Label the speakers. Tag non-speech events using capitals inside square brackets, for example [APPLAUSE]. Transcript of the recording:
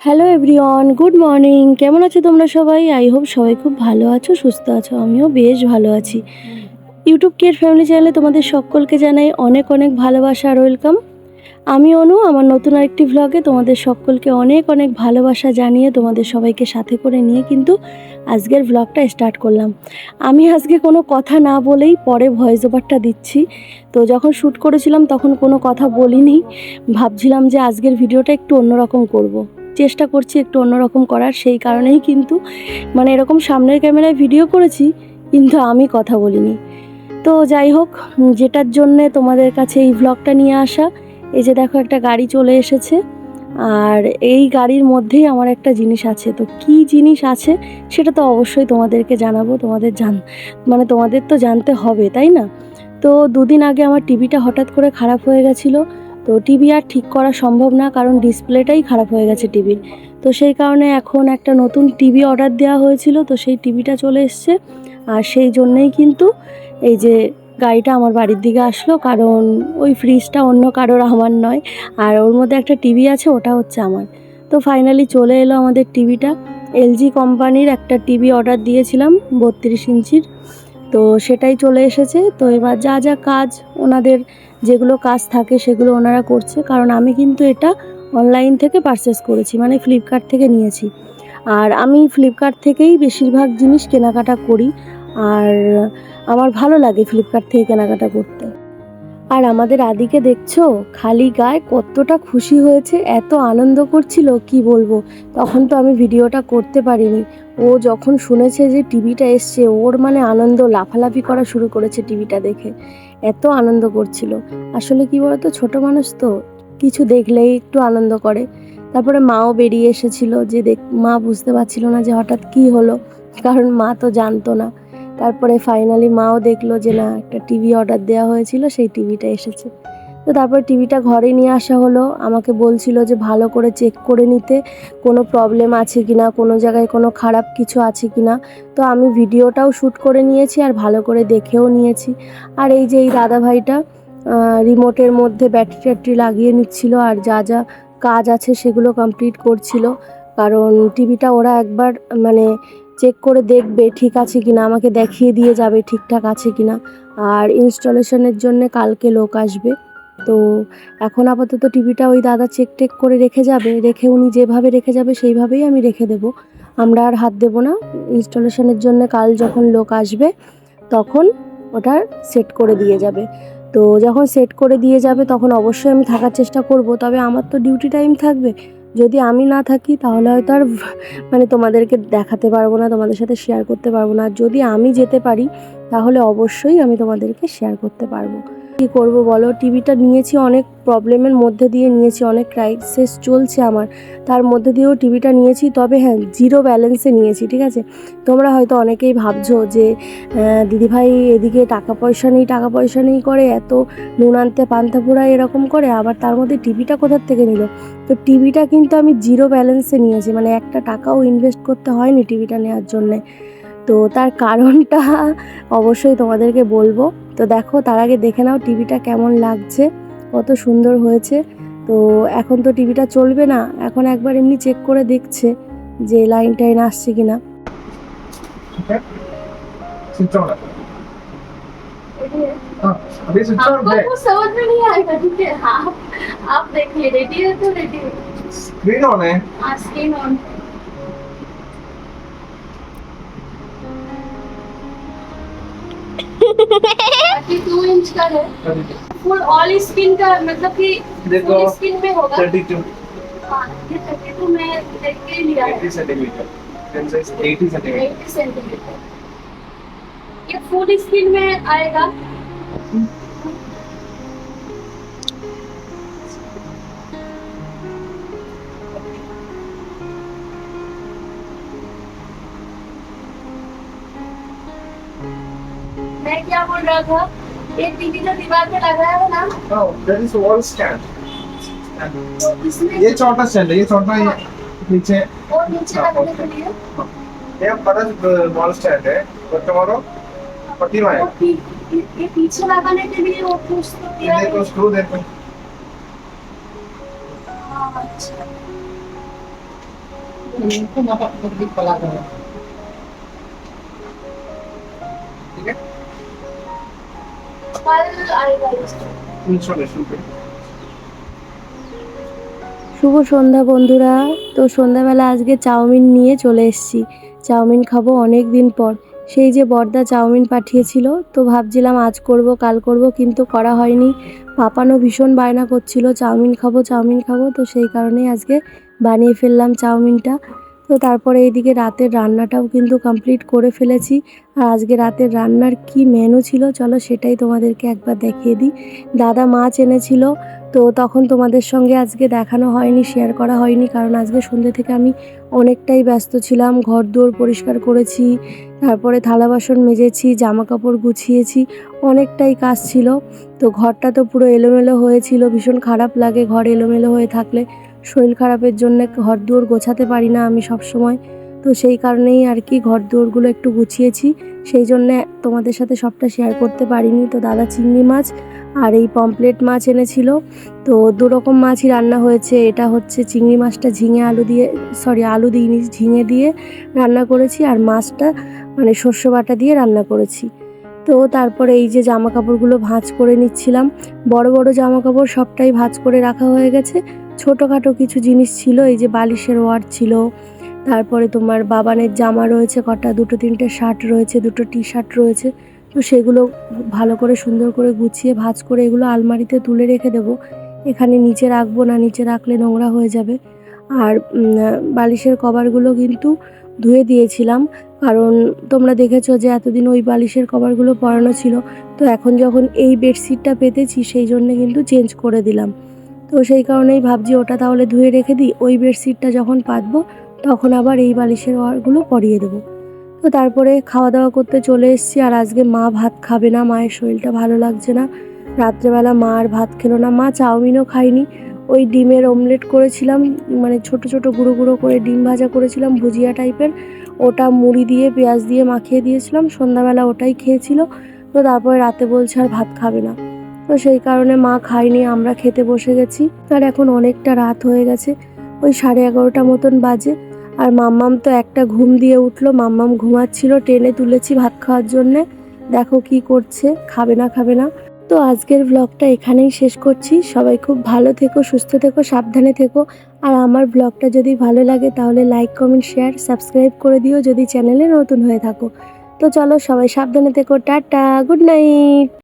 Speaker 1: Hello everyone good morning কেমন আছো তোমরা সবাই? আই হোপ সবাই খুব ভালো আছো, সুস্থ আছো। আমিও বেশ ভালো আছি। ইউটিউব কেয়ার ফ্যামিলি চ্যানেলে তোমাদের সকলকে জানাই অনেক অনেক ভালোবাসা আর ওয়েলকাম আমি অনু, আমার নতুন আরেকটি ভ্লগে তোমাদের সকলকে অনেক অনেক ভালোবাসা জানিয়ে তোমাদের সবাইকে সাথে করে নিয়ে কিন্তু আজকের ভ্লগটা স্টার্ট করলাম। আমি আজকে কোনো কথা না বলেই পরে ভয়েস ওভারটা দিচ্ছি। তো যখন শ্যুট করেছিলাম তখন কোনো কথা বলিনি। ভাবছিলাম যে আজকের ভিডিওটা একটু অন্যরকম করব। চেষ্টা করছি একটু অন্যরকম করার, সেই কারণেই কিন্তু মানে এরকম সামনের ক্যামেরায় ভিডিও করেছি, কিন্তু আমি কথা বলিনি। তো যাই হোক, যেটার জন্যে তোমাদের কাছে এই ব্লগটা নিয়ে আসা, এই যে দেখো একটা গাড়ি চলে এসেছে, আর এই গাড়ির মধ্যেই আমার একটা জিনিস আছে। তো কি জিনিস আছে সেটা তো অবশ্যই তোমাদেরকে জানাব, তোমাদের জান মানে তোমাদের তো জানতে হবে, তাই না? তো দুদিন আগে আমার টিভিটা হঠাৎ করে খারাপ হয়ে গেছিল তো টিভি আর ঠিক করা সম্ভব না, কারণ ডিসপ্লেটাই খারাপ হয়ে গেছে টিভির। তো সেই কারণে এখন একটা নতুন টিভি অর্ডার দেওয়া হয়েছিল, তো সেই টিভিটা চলে এসছে। আর সেই জন্যেই কিন্তু এই যে গাড়িটা আমার বাড়ির দিকে আসলো, কারণ ওই ফ্রিজটা অন্য কারোর, আমার নয়। আর ওর মধ্যে একটা টিভি আছে, ওটা হচ্ছে আমার। তো ফাইনালি চলে এলো আমাদের টিভিটা। এলজি কোম্পানির একটা টিভি অর্ডার দিয়েছিলাম, বত্রিশ ইঞ্চির। তো সেটাই চলে এসেছে। তো এবার যা যা কাজ ওনাদের যেগুলো কাজ থাকে সেগুলো ওনারা করছে, কারণ আমি কিন্তু এটা অনলাইন থেকে পারচেস করেছি মানে ফ্লিপকার্ট থেকে নিয়েছি। আর আমি ফ্লিপকার্ট থেকেই বেশিরভাগ জিনিস কেনাকাটা করি, আর আমার ভালো লাগে ফ্লিপকার্ট থেকে কেনাকাটা করতে। আর আমাদের আদিকে দেখছ, খালি গায়ে কতটা খুশি হয়েছে, এত আনন্দ করছিল, কি বলব? তখন তো আমি ভিডিওটা করতে পারিনি। ও যখন শুনেছে যে টিভিটা এসছে, ওর মানে আনন্দ, লাফালাফি করা শুরু করেছে টিভিটা দেখে। এত আনন্দ করছিল। আসলে কি বলতো, ছোট মানুষ তো, কিছু দেখলেই একটু আনন্দ করে। তারপরে মাও বেরিয়ে এসেছিল যে দেখ, মা বুঝতে পারছিল না যে হঠাৎ কি হলো, [LAUGHS] কারণ মা তো জানতো না। তারপরে ফাইনালি মাও দেখল যে না, একটা টিভি অর্ডার দেওয়া হয়েছিল, সেই টিভিটা এসেছে। তো তারপর টিভিটা ঘরে নিয়ে আসা হলো। আমাকে বলছিল যে ভালো করে চেক করে নিতে, কোনো প্রবলেম আছে কি না কোনো জায়গায় কোনো খারাপ কিছু আছে কি না তো আমি ভিডিওটাও শ্যুট করে নিয়েছি আর ভালো করে দেখেও নিয়েছি। আর এই যে এই দাদা ভাইটা রিমোটের মধ্যে ব্যাটারি ট্যাটারি লাগিয়ে নিচ্ছিল আর যা যা কাজ আছে সেগুলো কমপ্লিট করছিল। কারণ টিভিটা ওরা একবার মানে চেক করে দেখবে ঠিক আছে কিনা, আমাকে দেখিয়ে দিয়ে যাবে ঠিকঠাক আছে কিনা। আর ইনস্টলেশনের জন্য কালকে লোক আসবে। তো এখন আপাতত টিভিটা ওই দাদা চেক টেক করে রেখে যাবে, রেখে উনি যেভাবে রেখে যাবে সেইভাবেই আমি রেখে দেব। আমরা আর হাত দেবো না ইনস্টলেশনের জন্য কাল যখন লোক আসবে, তখন ওটা সেট করে দিয়ে যাবে। তো যখন সেট করে দিয়ে যাবে, তখন অবশ্যই আমি থাকার চেষ্টা করব, তবে আমার তো ডিউটি টাইম থাকবে। যদি আমি না থাকি, তাহলে হয়তো আর মানে তোমাদেরকে দেখাতে পারব না, তোমাদের সাথে শেয়ার করতে পারব না। যদি আমি যেতে পারি, তাহলে অবশ্যই আমি তোমাদেরকে শেয়ার করতে পারব। কী করব বলো? টিভিটা নিয়েছি অনেক প্রবলেমের মধ্যে দিয়ে নিয়েছি, অনেক ক্রাইসিস চলছে আমার। তার মধ্যে দিয়েও টিভিটা নিয়েছি, তবে হ্যাঁ জিরো ব্যালেন্সে নিয়েছি, ঠিক আছে? তোমরা হয়তো অনেকেই ভাবছ যে দিদিভাই এদিকে টাকা পয়সা নেই, টাকা পয়সা নেই করে, এত নুন আনতে পান্তা পোড়ায় এরকম করে, আবার তার মধ্যে টিভিটা কোথার থেকে নিল? তো টিভিটা কিন্তু আমি জিরো ব্যালেন্সে নিয়েছি মানে একটা টাকাও ইনভেস্ট করতে হয়নি টিভিটা নেওয়ার জন্যে। তো তার কারণটা [LAUGHS] অবশ্যই তোমাদেরকে বলবো তো দেখো তার আগে দেখে নাও টিভিটা কেমন লাগছে কত সুন্দর হয়েছে তো এখন তো টিভিটা চলবে না এখন একবার এমনি চেক করে দেখছে যে লাইন টাইন আসছে কিনা
Speaker 2: ठीक है स्विच ऑन है
Speaker 3: थर्टी टू इंच का है। फुल ऑल स्किन का मतलब कि फुल स्किन में होगा।
Speaker 2: थर्टी टू
Speaker 3: हाँ ये थर्टी टू में देख के लिया है।
Speaker 2: Eighty centimetre. Centimetre.
Speaker 3: Eighty centimetre. ये फुल स्किन में आएगा। मैं क्या बोल रहा था? ये टीवी जो दीवार पे लगाया है ना
Speaker 2: हाँ दैट इज़ वॉल स्टैंड
Speaker 3: तो
Speaker 2: ये छोटा स्टैंड है ये छोटा ये नीचे।
Speaker 3: और नीचे लगाने के लिए?
Speaker 2: ये बड़ा वॉल स्टैंड है और तुम्हारा पट्टी में है
Speaker 3: ये ये पीछे लगाने के लिए वो कुछ तो दिया है।
Speaker 2: देखो स्क्रू देखो
Speaker 3: हाँ, अच्छा।
Speaker 4: itu bapak pergi sekolah dulu.
Speaker 2: ठीक
Speaker 1: শুভ সন্ধ্যা বন্ধুরা। তো সন্ধ্যাবেলা আজকে চাউমিন নিয়ে চলে এসেছি। চাউমিন খাব অনেক দিন পর। সেই যে বর্দা চাউমিন পাঠিয়েছিল, তো ভাবছিলাম আজ করব, কাল করব, কিন্তু করা হয়নি। পাপানো ভীষণ বায়না করছিল, চাউমিন খাব চাউমিন খাব, তো সেই কারণেই আজকে বানিয়ে ফেললাম চাউমিনটা। তো তারপরে এইদিকে রাতের রান্নাটাও কিন্তু কমপ্লিট করে ফেলেছি। আর আজকে রাতের রান্নার কি মেনু ছিল, চলো সেটাই তোমাদেরকে একবার দেখিয়ে দিই। দাদা মাছ এনেছিল, তো তখন তোমাদের সঙ্গে আজকে দেখানো হয়নি শেয়ার করা হয়নি, কারণ আজকে সন্ধ্যে থেকে আমি অনেকটাই ব্যস্ত ছিলাম। ঘর দুয়ার পরিষ্কার করেছি, তারপরে থালা বাসন মেজেছি জামা কাপড় গুছিয়েছি, অনেকটাই কাজ ছিল। তো ঘরটা তো পুরো এলোমেলো হয়েছিল, ভীষণ খারাপ লাগে ঘর এলোমেলো হয়ে থাকলে। শরীর খারাপের জন্য ঘর দুয়ার গোছাতে পারি না আমি সব সময় তো সেই কারণেই আর কি ঘর দুয়ারগুলো একটু গুছিয়েছি। সেই জন্যে তোমাদের সাথে সবটা শেয়ার করতে পারিনি। তো দাদা চিংড়ি মাছ আর এই পমপ্লেট মাছ এনেছিল। তো দু রকম মাছই রান্না হয়েছে। এটা হচ্ছে চিংড়ি মাছটা ঝিঙে আলু দিয়ে সরি আলু দিইনি, ঝিঙে দিয়ে রান্না করেছি। আর মাছটা মানে শস্য বাটা দিয়ে রান্না করেছি। তো তারপরে এই যে জামা কাপড়গুলো ভাঁজ করে নিচ্ছিলাম। বড় বড় জামা কাপড় সবটাই ভাঁজ করে রাখা হয়ে গেছে। ছোটোখাটো কিছু জিনিস ছিল, এই যে বালিশের ওয়ার ছিল, তারপরে তোমার বাবানের জামা রয়েছে কটা, দুটো তিনটে শার্ট রয়েছে, দুটো টি শার্ট রয়েছে, তো সেগুলো ভালো করে সুন্দর করে গুছিয়ে, ভাজ করে এগুলো আলমারিতে তুলে রেখে দেবো। এখানে নিচে রাখব না, নিচে রাখলে নোংরা হয়ে যাবে। আর বালিশের কভারগুলো কিন্তু ধুয়ে দিয়েছিলাম, কারণ তোমরা দেখেছ যে এতদিন ওই বালিশের কভারগুলো পরানো ছিল, তো এখন যখন এই বেডশিটটা পেতেছি, সেই জন্য কিন্তু চেঞ্জ করে দিলাম। তো সেই কারণেই ভাবছি ওটা তাহলে ধুয়ে রেখে দিই। ওই বেডশিটটা যখন পাতবো, তখন আবার এই বালিশের ওয়ারগুলো পরিয়ে দেবো। তো তারপরে খাওয়া দাওয়া করতে চলে এসেছি আর আজকে মা ভাত খাবে না, মায়ের শরীরটা ভালো লাগছে না। রাত্রেবেলা মা আর ভাত খেলো না। মা চাউমিনও খায়নি। ওই ডিমের অমলেট করেছিলাম মানে ছোট ছোট গুঁড়ো গুঁড়ো করে ডিম ভাজা করেছিলাম, ভুজিয়া টাইপের ওটা মুড়ি দিয়ে, পেঁয়াজ দিয়ে মাখিয়ে দিয়েছিলাম। সন্ধ্যাবেলা ওটাই খেয়েছিল। তো তারপরে রাতে বলছে আর ভাত খাবে না। তো সেই কারণে মা খায়নি, আমরা খেতে বসে গেছি। আর এখন অনেকটা রাত হয়ে গেছে, ওই সাড়ে এগারোটা মতন বাজে। আর মাম্মাম তো একটা ঘুম দিয়ে উঠল, মাম্মাম ঘুমাচ্ছিল, টেনে তুলেছি ভাত খাওয়ার জন্যে। দেখো কি করছে, খাবে না খাবে না। তো আজকের ব্লগটা এখানেই শেষ করছি। সবাই খুব ভালো থেকো, সুস্থ থেকো, সাবধানে থেকো। আর আমার ব্লগটা যদি ভালো লাগে, তাহলে লাইক কমেন্ট শেয়ার সাবস্ক্রাইব করে দিও যদি চ্যানেলে নতুন হয়ে থাকো। তো চলো সবাই সাবধানে থেকো, টাটা গুড নাইট